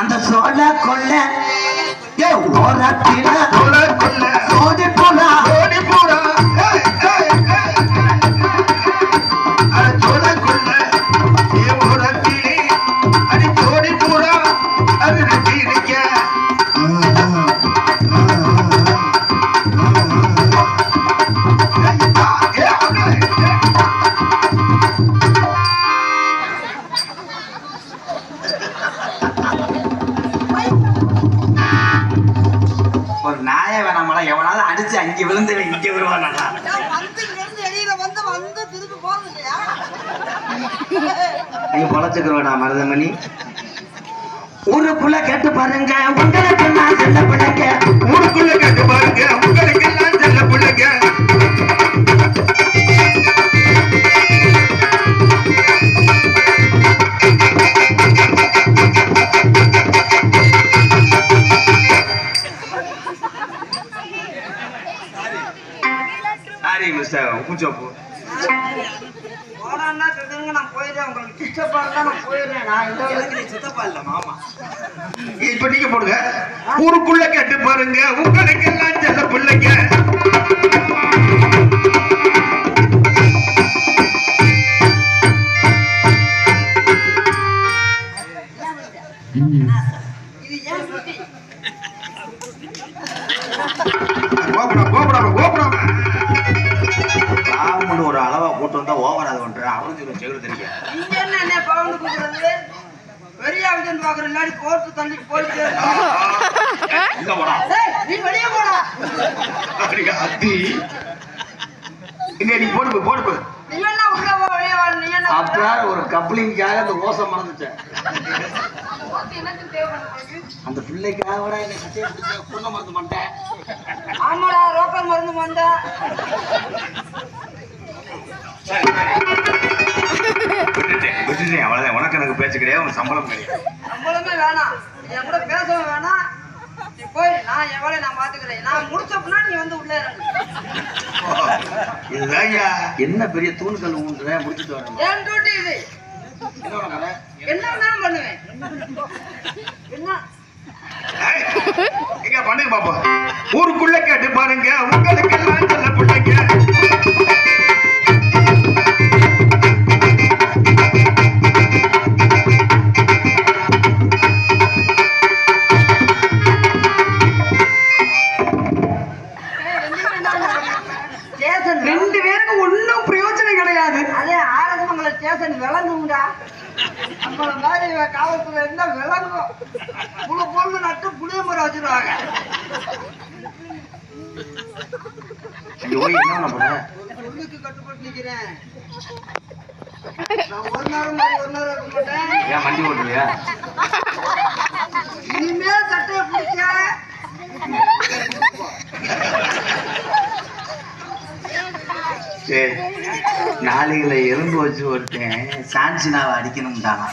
அந்த சோழ கொள்ள ஓரத்தில சோழ கொள்ள சோடி போடா சோடி போடா ஒரு நாய வேணாமடா எவனாவது அடிச்சு அங்க விழுந்து இங்க வருவானா நான் வந்து இங்கிருந்து வெளியில வந்து வந்து திருப்பி போறது இல்லையா நீ பொழைச்சுக்கிறோடா மருதமணி. ஊருக்குள்ள கேட்டு பாருங்க உங்களுக்கு நான் செல்ல பிள்ளைங்க ஊருக்குள்ள கேட்டு பாருங்க உங்களுக்கு எல்லாம் செல்ல பிள்ளைங்க உப்புச்சோப்பு போனான்னா சொல்லுங்க நான் போயிடுறேன். உங்களுக்கு இருந்தா நான் போயிடுறேன். நான் இந்த எனக்கு நீ சித்தப்பா இல்ல மாமா. இப்ப நீங்க போடுங்க. ஊருக்குள்ள கேட்டு பாருங்க. உங்களுக்கு எல்லாம் செல்ல பிள்ளைங்க. இது ஏன் சுத்தி? கோபுரம் கோபுரம் கோபுரம் பாம்புன்னு ஒரு அளவா போட்டு வந்தா ஓவர் அது பண்ற அவருக்கு செகுடு தெரியும்? இங்க என்ன என்ன பவுன் கூப்பிடுறது பெரிய ஆளுன்னு பாக்குற இல்லாடி கோர்த்து தள்ளிட்டு போயிட்டு இங்க போடா? டேய், நீ வெளியே போடா. அத்தி? இங்க நீ போடு போடு போடு நீ என்ன உள்ள போ வெளியே வா நீ என்ன அப்புறம் ஒரு கப்ளிங்காக அந்த மறந்துட்டேன் எனக்கு தேவைப்படுது அந்த பிள்ளைக்காக விட பொண்ணை மறந்து மாட்டேன் ஆமாடா ரோக்கர் மருந்து வந்தா பேச்சு கிடையாது உனக்கு சம்பளம் கிடையாது. நம்மளுமே வேணாம். நீ என் கூட பேசவும் வேணாம். நீ போய் நான் என் வேலையை நான் பாத்துக்கிறேன் நான் முடிச்சப்பனா நீ வந்து உள்ளே இறங்கு. இதுதான் ஐயா என்ன பெரிய தூண்கள் ஊன்ற முடிச்சுட்டு வரேன் என் டியூட்டி இது? என்ன வேணாலும் பண்ணுவேன். என்ன? பண்ணுங்க பாப்போம். ஊருக்குள்ள கேட்டு பாருங்க. உங்களுக்கு எல்லாம் செல்ல பிள்ளைங்க. ஸ்டேஷன் விளங்குங்கடா. நம்மள மாதிரி காவல்துறை இருந்தா விளங்கும் புழு பொண்ணு நட்டு புளிய மரம் வச்சிருவாங்க. பொண்ணுக்கு கட்டுப்பட்டு நிக்கிறேன். நான் ஒரு நேரம் மாதிரி ஒரு நேரம் இருக்க மாட்டேன். ஏன் வண்டி ஓட்டுறியா இனிமே சட்டையை பிடிச்ச சரி நாளையில எலும்பு வச்சு ஒருத்தன் சாஞ்சினாவை அடிக்கணும்டானா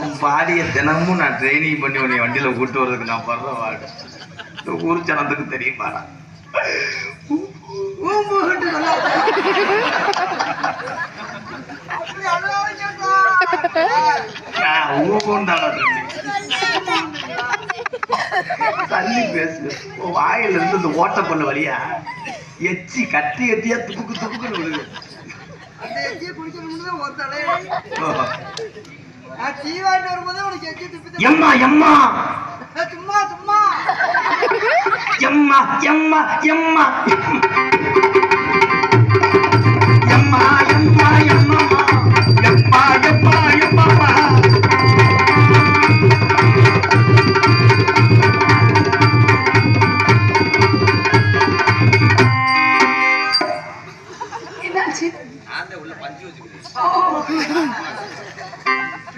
உன் பாடியை தினமும் நான் ட்ரைனிங் பண்ணி உன்னை வண்டியில் கூட்டு வர்றதுக்கு நான் படுற வாடு இந்த ஊர் ஜனத்துக்கு தெரியும் பாடா நல்லா அப்படி தள்ளி பேசு. வாயில இருந்து இந்த ஓட்டப்பல்லு வழியா எச்சி கட்டி கட்டியா துப்புக்கு துப்புக்குன்னு துப்பி எம்மா எம்மா. சும்மா சும்மா. எம்மா எம்மா எம்மா.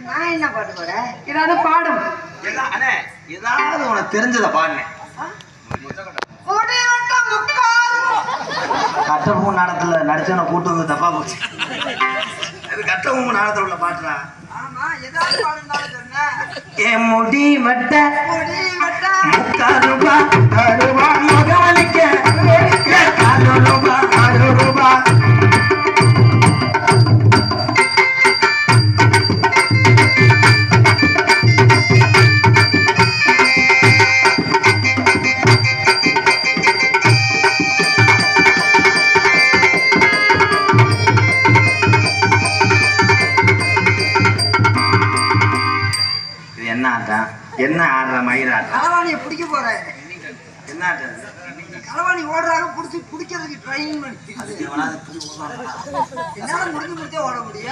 நான் என்ன பாட்டு போறேன் ஏதாவது பாடும். ஏதாவது உனக்கு தெரிஞ்சதை பாடினேன் கட்டபொம்மு நாடகத்துல நடிச்சவனை கூட்டு வந்து தப்பா போச்சு. அது கட்டபொம்மு நாடகத்துல உள்ள பாட்டுடா. என் முடி வட்ட முடி வெட்ட. முக்கால் என்ன ஆடுற மயிர் ஆடுற களவாணியை பிடிக்க போறேன் என்ன ஆடுறது களவாணி ஓடுறாங்க புடிச்சு பிடிக்கிறதுக்கு ட்ரைனிங் பண்ணி. அது எவனாவது புடி விடுவானா? என்னால முடிஞ்சு முடிச்சே ஓட முடியும்